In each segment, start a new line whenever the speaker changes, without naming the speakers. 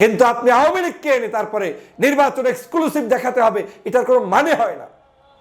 কিন্তু আপনি আওয়ামী লীগকে এনে তারপরে নির্বাচন এক্সক্লুসিভ দেখাতে হবে, এটার কোনো মানে হয় না।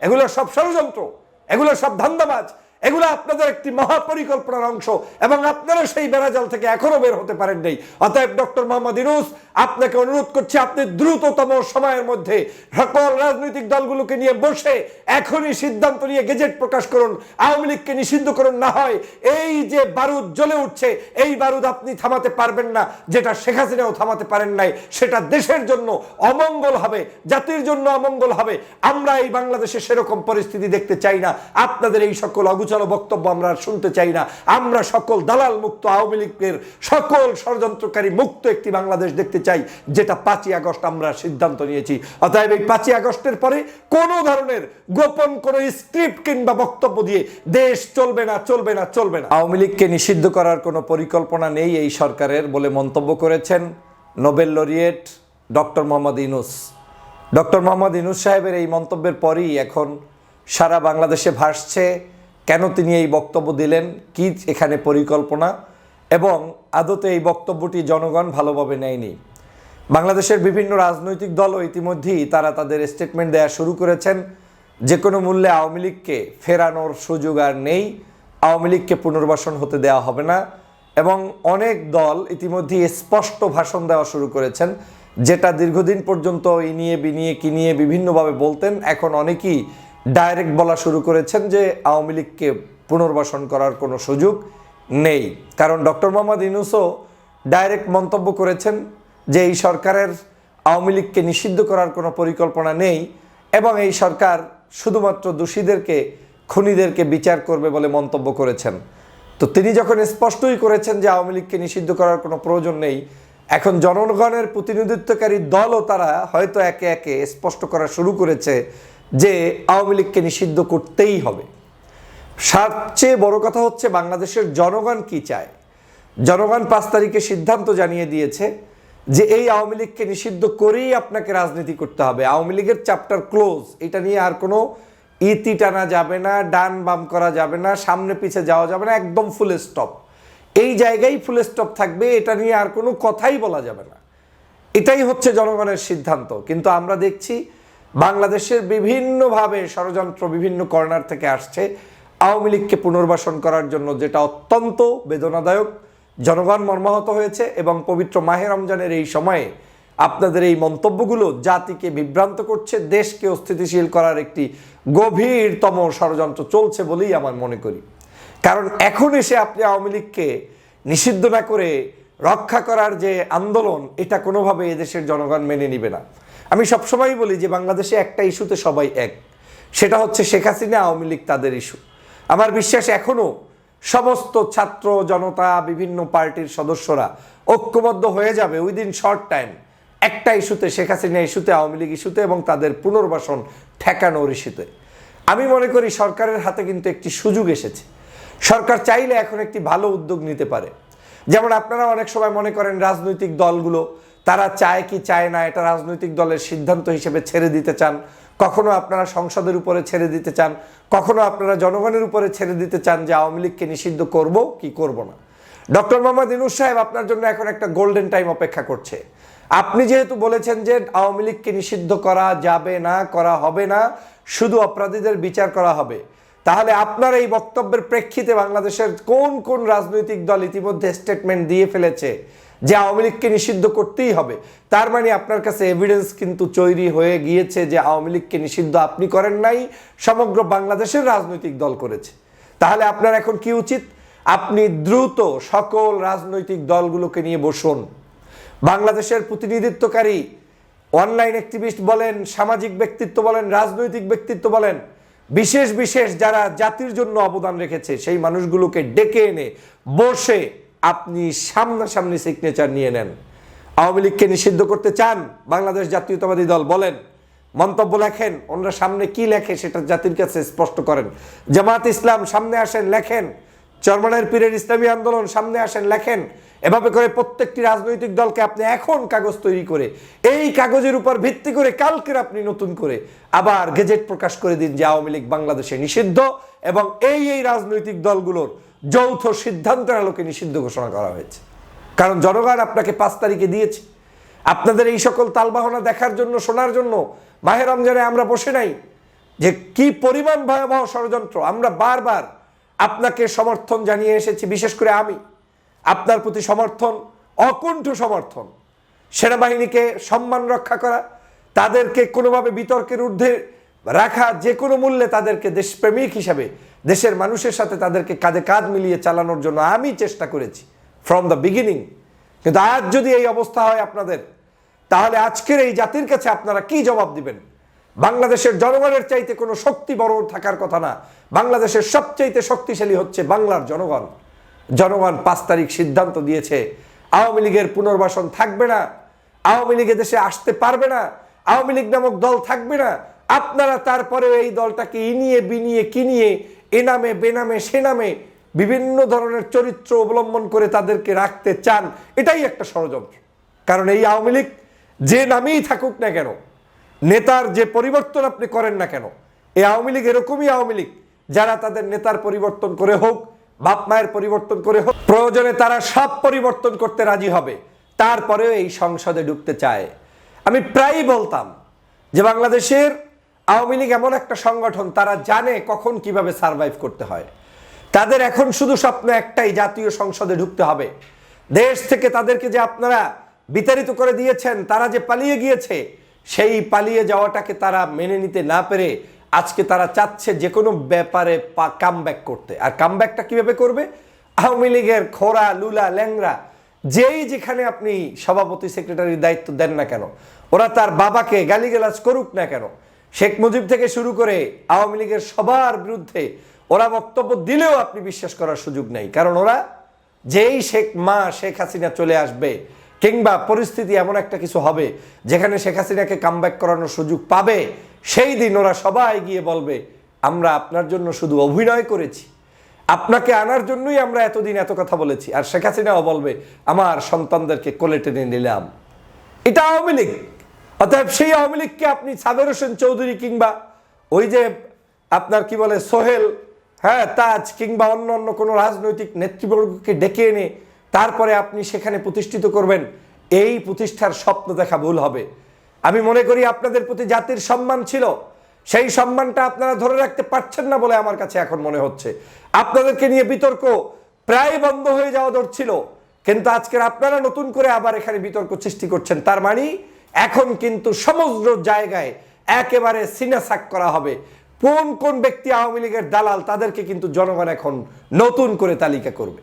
এগুলো সব ষড়যন্ত্র, এগুলো সব ধান্দাবাজ। এগুলো আপনাদের একটি মহাপরিকল্পনার অংশ এবং আপনারা সেই বেড়াজাল থেকে এখনও বের হতে পারেন নাই। অতএব ডক্টর মোহাম্মদ ইনুস আপনাকে অনুরোধ করছি আপনি দ্রুততম সময়ের মধ্যে সকল রাজনৈতিক দলগুলোকে নিয়ে বসে এখনই সিদ্ধান্ত নিয়ে গেজেট প্রকাশ করুন, আওয়ামী লীগকে নিষিদ্ধ করুন। না হয় এই যে বারুদ জ্বলে উঠছে, এই বারুদ আপনি থামাতে পারবেন না, যেটা শেখ হাসিনাও থামাতে পারেন নাই, সেটা দেশের জন্য অমঙ্গল হবে, জাতির জন্য অমঙ্গল হবে। আমরা এই বাংলাদেশে সেরকম পরিস্থিতি দেখতে চাই না। আপনাদের এই সকল অগুচালো বক্তব্য আমরা আর শুনতে চাই না। আমরা সকল দালাল মুক্ত, আওয়ামী লীগের সকল ষড়যন্ত্রকারী মুক্ত একটি বাংলাদেশ দেখতে চাই, যেটা পাঁচই আগস্ট আমরা সিদ্ধান্ত নিয়েছি। অতএব এই পাঁচই আগস্টের পরে কোনো ধরনের গোপন কোনো স্ক্রিপ্ট কিংবা বক্তব্য দিয়ে দেশ চলবে না চলবে না চলবে না। আওয়ামী লীগকে নিষিদ্ধ করার কোনো পরিকল্পনা নেই এই সরকারের বলে মন্তব্য করেছেন Nobel laureate doctor Mohammad Yunus doctor Mohammad Yunus সাহেবের এই মন্তব্যের পরই এখন সারা বাংলাদেশে ভাসছে কেন তিনি এই বক্তব্য দিলেন, কি এখানে পরিকল্পনা, এবং আদতে এই বক্তব্যটি জনগণ ভালোভাবে নেয়নি। বাংলাদেশের বিভিন্ন রাজনৈতিক দলও ইতিমধ্যেই তারা তাদের স্টেটমেন্ট দেওয়া শুরু করেছেন যে কোনো মূল্যে আওয়ামী লীগকে ফেরানোর সুযোগ আর নেই, আওয়ামী লীগকে পুনর্বাসন হতে দেওয়া হবে না, এবং অনেক দল ইতিমধ্যেই স্পষ্ট ভাষণ দেওয়া শুরু করেছেন, যেটা দীর্ঘদিন পর্যন্ত এই নিয়ে বিনিয়ে কি নিয়ে বিভিন্নভাবে বলতেন, এখন অনেকেই ডাইরেক্ট বলা শুরু করেছেন যে আওয়ামী লীগকে পুনর্বাসন করার কোনো সুযোগ নেই। কারণ ডক্টর মোহাম্মদ ইনুসও ডাইরেক্ট মন্তব্য করেছেন যে এই সরকারের আওয়ামী লীগকে নিষিদ্ধ করার কোনো পরিকল্পনা নেই এবং এই সরকার শুধুমাত্র দোষীদেরকে, খুনিদেরকে বিচার করবে বলে মন্তব্য করেছেন। তো তিনি যখন স্পষ্টই করেছেন যে আওয়ামী লীগকে নিষিদ্ধ করার কোনো প্রয়োজন নেই, এখন জনগণের প্রতিনিধিত্বকারী দলও তারা হয়তো একে একে স্পষ্ট করা শুরু করেছে যে আওয়ামী লীগকে নিষিদ্ধ করতেই হবে। সবচেয়ে বড় কথা হচ্ছে বাংলাদেশের জনগণ কি চায়? জনগণ পাঁচ তারিখে সিদ্ধান্ত জানিয়ে দিয়েছে যে এই আওয়ামী লীগকে নিষিদ্ধ করেই আপনাকে রাজনীতি করতে হবে। আওয়ামী লীগের চ্যাপ্টার ক্লোজ। এটা নিয়ে আর কোনো ইতি টানা যাবে না, ডান বাম করা যাবে না, সামনে পিছে যাওয়া যাবে না, একদম ফুল স্টপ এই জায়গায় ফুল স্টপ থাকবে, এটা নিয়ে আর কোনো কথাই বলা যাবে না। এটাই হচ্ছে জনগণের সিদ্ধান্ত। কিন্তু আমরা দেখছি বাংলাদেশের বিভিন্নভাবে ষড়যন্ত্র বিভিন্ন কর্নার থেকে আসছে। আওয়ামী লীগকে পুনর্বাসন করার জন্য যেটা অত্যন্ত বেদনাদায়ক, জনগণ মর্মাহত হয়েছে এবং পবিত্র মাহে রমজানের এই সময়ে আপনাদের এই মন্তব্যগুলো জাতিকে বিভ্রান্ত করছে, দেশকে অস্থিতিশীল করার একটি গভীরতম ষড়যন্ত্র চলছে বলেই আমার মনে করি। কারণ এখন এসে আপনি আওয়ামী লীগকে নিষিদ্ধ না করে রক্ষা করার যে আন্দোলন, এটা কোনোভাবে এদেশের জনগণ মেনে নিবে না। আমি সবসময় বলি যে বাংলাদেশে একটা ইস্যুতে সবাই এক। সেটা হচ্ছে শেখ হাসিনা, আওয়ামী লীগ তাদের ইস্যু। আমার বিশ্বাস এখনও সমস্ত ছাত্র জনতা, বিভিন্ন পার্টির সদস্যরা ঐক্যবদ্ধ হয়ে যাবে উইদিন শর্ট টাইম একটা ইস্যুতে, শেখ হাসিনা ইস্যুতে, আওয়ামী লীগ ইস্যুতে এবং তাদের পুনর্বাসন ঠেকানোর ইস্যুতে। আমি মনে করি সরকারের হাতে কিন্তু একটি সুযোগ এসেছে। সরকার চাইলে এখন একটি ভালো উদ্যোগ নিতে পারে। যেমন আপনারা অনেক সময় মনে করেন রাজনৈতিক দলগুলো তারা চায় কি চায় না, এটা রাজনৈতিক দলের সিদ্ধান্ত হিসেবে ছেড়ে দিতে চান। কখনো আপনারা সংসদের উপরে ছেড়ে দিতে চান, কখনো আপনারা জনগণের উপরে ছেড়ে দিতে চান যে আওয়ামী লীগকে নিষিদ্ধ করব কি করব না। ডক্টর মোহাম্মদ ইনুস সাহেব আপনার জন্য এখন একটা গোল্ডেন টাইম অপেক্ষা করছে। আপনি যেহেতু বলেছেন যে আওয়ামী লীগকে নিষিদ্ধ করা যাবে না, করা হবে না, শুধু অপরাধীদের বিচার করা হবে, তাহলে আপনার এই বক্তব্যের প্রেক্ষিতে বাংলাদেশের কোন কোন রাজনৈতিক দল ইতিমধ্যে স্টেটমেন্ট দিয়ে ফেলেছে? যে আওয়ামী লীগকে নিষিদ্ধ করতেই হবে। তার মানে আপনার কাছে এভিডেন্স কিন্তু তৈরি হয়ে গিয়েছে যে আওয়ামী লীগকে নিষিদ্ধ আপনি করেন নাই, সমগ্র বাংলাদেশের রাজনৈতিক দল করেছে। তাহলে আপনার এখন কি উচিত? আপনি দ্রুত সকল রাজনৈতিক দলগুলোকে নিয়ে বসুন। বাংলাদেশের প্রতিনিধিত্বকারী অনলাইন অ্যাক্টিভিস্ট বলেন, সামাজিক ব্যক্তিত্ব বলেন, রাজনৈতিক ব্যক্তিত্ব বলেন, বিশেষ বিশেষ যারা জাতির জন্য অবদান রেখেছে, সেই মানুষগুলোকে ডেকে এনে বসে আপনি সামনাসামনি সিগনেচার নিয়ে নেন। আওয়ামী লীগকে নিষিদ্ধ করতে চান বাংলাদেশ জাতীয়তাবাদী দল, বলেন। মন্তব্য লেখেন ওনারা সামনে কি লেখে সেটা জাতির কাছে স্পষ্ট করেন। জামাত ইসলাম সামনে আসেন, লেখেন। চরমানের পীরের ইসলামী আন্দোলন সামনে আসেন, লেখেন। এভাবে করে প্রত্যেকটি রাজনৈতিক দলকে আপনি এখন কাগজ তৈরি করে, এই কাগজের উপর ভিত্তি করে কালকের আপনি নতুন করে আবার গেজেট প্রকাশ করে দিন যে আওয়ামী লীগ বাংলাদেশে নিষিদ্ধ এবং এই এই রাজনৈতিক দলগুলোর যৌথ সিদ্ধান্তের আলোকে নিষিদ্ধ ঘোষণা করা হয়েছে। কারণ জনগণ আপনাকে পাঁচ তারিখে দিয়েছে। আপনাদের এই সকল তালবাহনা দেখার জন্য, শোনার জন্য মাহে রমজানে আমরা বসে নাই। যে কি পরিমাণ ভয়াবহ ষড়যন্ত্র, আমরা বারবার আপনাকে সমর্থন জানিয়ে এসেছি, বিশেষ করে আমি। আপনার প্রতি সমর্থন, অকুণ্ঠ সমর্থন। সেনাবাহিনীকে সম্মান রক্ষা করা, তাদেরকে কোনোভাবে বিতর্কের ঊর্ধ্বে রাখা, যে কোনো মূল্যে তাদেরকে দেশপ্রেমিক হিসাবে দেশের মানুষের সাথে তাদেরকে কাঁধে কাঁধ মিলিয়ে চালানোর জন্য আমি চেষ্টা করেছি ফ্রম দ্য বিগিনিং কিন্তু আজ যদি এই অবস্থা হয় আপনাদের, তাহলে আজকের এই জাতির কাছে আপনারা কি জবাব দিবেন? বাংলাদেশের জনগণের চাইতে কোনো শক্তি বড় থাকার কথা না। বাংলাদেশের সবচাইতে শক্তিশালী হচ্ছে বাংলার জনগণ। জনগণ পাঁচ তারিখ সিদ্ধান্ত দিয়েছে, আওয়ামী লীগের পুনর্বাসন থাকবে না, আওয়ামী লীগে দেশে আসতে পারবে না, আওয়ামী লীগ নামক দল থাকবে না। আপনারা তারপরে এই দলটাকে ইনিয়ে বিনিয়ে কিনিয়ে এ নামে বেনামে সে নামে বিভিন্ন ধরনের চরিত্র অবলম্বন করে তাদেরকে রাখতে চান, এটাই একটা ষড়যন্ত্র। কারণ এই আওয়ামী লীগ যে নামেই থাকুক না কেন, নেতার যে পরিবর্তন আপনি করেন না কেন, এই আওয়ামী লীগ এরকমই আওয়ামী লীগ, যারা তাদের নেতার পরিবর্তন করে হোক, বাপ মায়ের পরিবর্তন করে হোক, প্রয়োজনে তারা সব পরিবর্তন করতে রাজি হবে, তারপরেও এই সংসদে ঢুকতে চায়। আমি প্রায়ই বলতাম যে বাংলাদেশের আওয়ামী লীগ এমন একটা সংগঠন, তারা জানে কখন কীভাবে সারভাইভ করতে হয়। তাদের এখন শুধু স্বপ্ন একটাই, জাতীয় সংসদে ঢুকতে হবে। দেশ থেকে তাদেরকে যে আপনারা বিতাড়িত করে দিয়েছেন, তারা যে পালিয়ে গিয়েছে, সেই পালিয়ে যাওয়াটাকে তারা মেনে নিতে না পেরে আজকে তারা চাচ্ছে যে কোনো ব্যাপারে কাম ব্যাক করতে। আর কাম ব্যাকটা কীভাবে করবে? আওয়ামী লীগের খোরা লুলা ল্যাংরা যেই যেখানে আপনি সভাপতি সেক্রেটারির দায়িত্ব দেন না কেন, ওরা তার বাবাকে গালিগালাজ করুক না কেন শেখ মুজিব থেকে শুরু করে আওয়ামী লীগের সবার বিরুদ্ধে ওরা বক্তব্য দিলেও আপনি বিশ্বাস করার সুযোগ নেই। কারণ ওরা যেই শেখ মা শেখ হাসিনা চলে আসবে কিংবা পরিস্থিতি এমন একটা কিছু হবে যেখানে শেখ হাসিনাকে কামব্যাক করানোর সুযোগ পাবে, সেই দিন ওরা সবাই গিয়ে বলবে, আমরা আপনার জন্য শুধু অভিনয় করেছি। আপনাকে আনার জন্যই আমরা এতদিন এত কথা বলেছি। আর শেখ হাসিনাও বলবে, আমার সন্তানদেরকে কোলে টেনে নিলাম। এটা আওয়ামী লীগ। অতএব সেই আওয়ামী লীগকে আপনি সাবের হোসেন চৌধুরী কিংবা ওই যে আপনার কি বলে সোহেল হ্যাঁ তাজ কিংবা অন্য অন্য কোনো রাজনৈতিক নেতৃবর্গকে ডেকে এনে তারপরে আপনি সেখানে প্রতিষ্ঠিত করবেন, এই প্রতিষ্ঠার স্বপ্ন দেখা ভুল হবে। আমি মনে করি আপনাদের প্রতি জাতির সম্মান ছিল, সেই সম্মানটা আপনারা ধরে রাখতে পারছেন না বলে আমার কাছে এখন মনে হচ্ছে। আপনাদেরকে নিয়ে বিতর্ক প্রায় বন্ধ হয়ে যাওয়া ধরছিল কিন্তু আজকের আপনারা নতুন করে আবার এখানে বিতর্ক সৃষ্টি করছেন, তার মানে এখন কিন্তু সমগ্র জায়গায় একেবারে সিনেসাক করা হবে। কোন কোন ব্যক্তি আওয়ামী লীগের দালাল, তাদেরকে কিন্তু জনগণ এখন নতুন করে তালিকা করবে।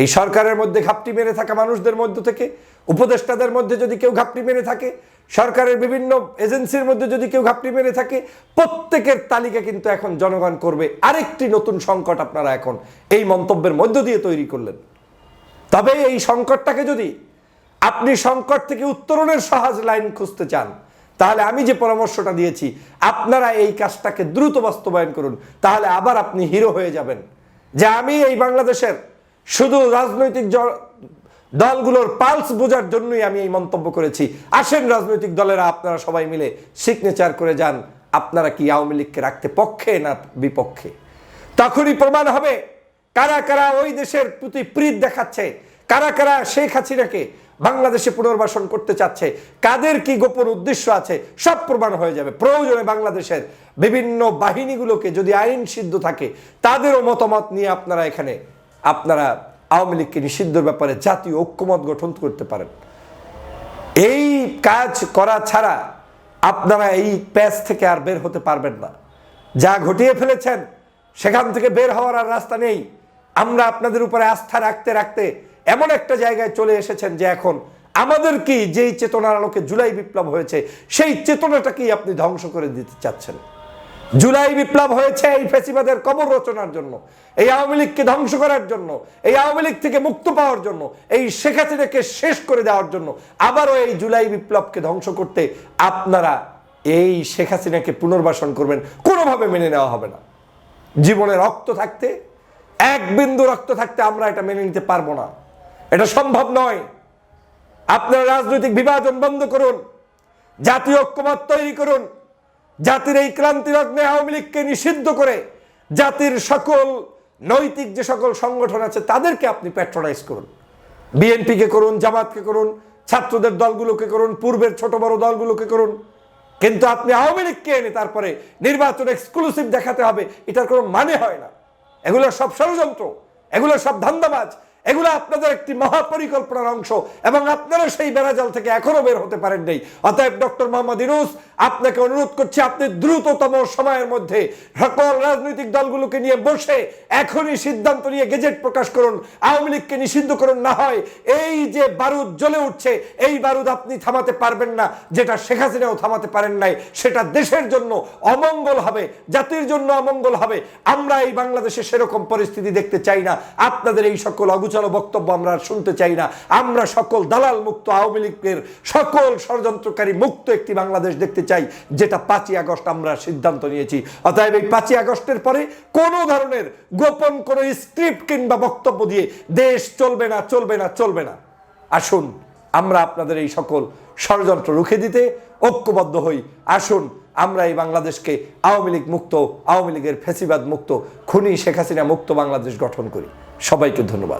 এই সরকারের মধ্যে ঘাপটি মেরে থাকা মানুষদের মধ্য থেকে, উপদেষ্টাদের মধ্যে যদি কেউ ঘাপটি মেরে থাকে, সরকারের বিভিন্ন এজেন্সির মধ্যে যদি কেউ ঘাপটি মেরে থাকে, প্রত্যেকের তালিকা কিন্তু এখন জনগণ করবে। আরেকটি নতুন সংকট আপনারা এখন এই মন্তব্যের মধ্য দিয়ে তৈরি করলেন। তবে এই সংকটটাকে যদি আপনি সংকট থেকে উত্তরণের সহজ লাইন খুঁজতে চান, তাহলে আমি যে পরামর্শটা দিয়েছি, আপনারা এই কাজটাকে দ্রুত বাস্তবায়ন করুন, তাহলে আবার আপনি হিরো হয়ে যাবেন। যে আমি এই বাংলাদেশের শুধু রাজনৈতিক দলগুলোর পালস বোঝার জন্যই আমি এই মন্তব্য করেছি। আসেন রাজনৈতিক দলেরা, আপনারা সবাই মিলে সিগনেচার করে যান, আপনারা কি আওয়ামী লীগকে রাখতে পক্ষে না বিপক্ষে? তখনই প্রমাণ হবে কারা কারা ওই দেশের প্রতি প্রীত দেখাচ্ছে, কারা কারা শেখ হাসিনাকে বাংলাদেশে পুনর্বাসন করতে চাচ্ছে, কাদের কি গোপন উদ্দেশ্য আছে, সব প্রমাণ হয়ে যাবে। প্রয়োজনে বাংলাদেশের বিভিন্ন বাহিনীগুলোকে যদি আইন সিদ্ধ থাকে, তাদেরও মতামত নিয়ে আপনারা এখানে, আপনারা আওয়ামী লীগকে নিষিদ্ধর ব্যাপারে জাতীয় ঐক্যমত গঠন করতে পারেন। এই কাজ করা ছাড়া আপনারা এই প্যাচ থেকে আর বের হতে পারবেন না। যা ঘটিয়ে ফেলেছেন, সেখান থেকে বের হওয়ার আর রাস্তা নেই। আমরা আপনাদের উপরে আস্থা রাখতে রাখতে এমন একটা জায়গায় চলে এসেছেন যে এখন আমাদের কি যেই চেতনার আলোকে জুলাই বিপ্লব হয়েছে, সেই চেতনাটাকেই আপনি ধ্বংস করে দিতে চাচ্ছেন? জুলাই বিপ্লব হয়েছে এই ফেসিবাদের কবর রচনার জন্য, এই আওয়ামী লীগকে ধ্বংস করার জন্য, এই আওয়ামী লীগ থেকে মুক্ত পাওয়ার জন্য, এই শেখ হাসিনাকে শেষ করে দেওয়ার জন্য আবারও এই জুলাই বিপ্লবকে ধ্বংস করতে আপনারা এই শেখ হাসিনাকে পুনর্বাসন করবেন, কোনোভাবে মেনে নেওয়া হবে না। জীবনে রক্ত থাকতে, এক বিন্দু রক্ত থাকতে আমরা এটা মেনে নিতে পারব না। এটা সম্ভব নয়। আপনার রাজনৈতিক বিভাজন বন্ধ করুন, জাতীয় ঐক্যমত তৈরি করুন, জাতির এই ক্রান্তি লগ্নে আওয়ামী লীগকে নিষিদ্ধ করে জাতির সকল নৈতিক যে সকল সংগঠন আছে, তাদেরকে আপনি প্যাট্রোনাইজ করুন। বিএনপিকে করুন, জামাতকে করুন, ছাত্রদের দলগুলোকে করুন, পূর্বের ছোট বড় দলগুলোকে করুন। কিন্তু আপনি আওয়ামী লীগকে এনে তারপরে নির্বাচন এক্সক্লুসিভ দেখাতে হবে, এটার কোনো মানে হয় না। এগুলো সব ষড়যন্ত্র, এগুলো সব ধান্দাবাজ। এগুলো আপনাদের একটি মহাপরিকল্পনার অংশ এবং আপনারা সেই বেড়াজাল থেকে এখনও বের হতে পারেন নাই। অতএব ডক্টর মোহাম্মদ ইনুস আপনাকে অনুরোধ করছি আপনি দ্রুততম সময়ের মধ্যে সকল রাজনৈতিক দলগুলোকে নিয়ে বসে এখনই সিদ্ধান্ত নিয়ে গেজেট প্রকাশ করুন, আওয়ামী লীগকে নিষিদ্ধ করুন। না হয় এই যে বারুদ জ্বলে উঠছে, এই বারুদ আপনি থামাতে পারবেন না, যেটা শেখ হাসিনাও থামাতে পারেন নাই, সেটা দেশের জন্য অমঙ্গল হবে, জাতির জন্য অমঙ্গল হবে। আমরা এই বাংলাদেশে সেরকম পরিস্থিতি দেখতে চাই না। আপনাদের এই সকল অগুচালো বক্তব্য আমরা আর শুনতে চাই না। আমরা সকল দালাল মুক্ত, আওয়ামী লীগের সকল ষড়যন্ত্রকারী মুক্ত একটি বাংলাদেশ দেখতে চাই, যেটা পাঁচই আগস্ট আমরা সিদ্ধান্ত নিয়েছি। অতএব এই পাঁচই আগস্টের পরে কোনো ধরনের গোপন কোনো স্ক্রিপ্ট কিংবা বক্তব্য দিয়ে দেশ চলবে না চলবে না চলবে না। আসুন, আমরা আপনাদের এই সকল ষড়যন্ত্র রুখে দিতে ঐক্যবদ্ধ হই। আসুন, আমরা এই বাংলাদেশকে আওয়ামী লীগ মুক্ত, আওয়ামী লীগের ফেসিবাদ মুক্ত, খুনি শেখ হাসিনা মুক্ত বাংলাদেশ গঠন করি। সবাইকে ধন্যবাদ।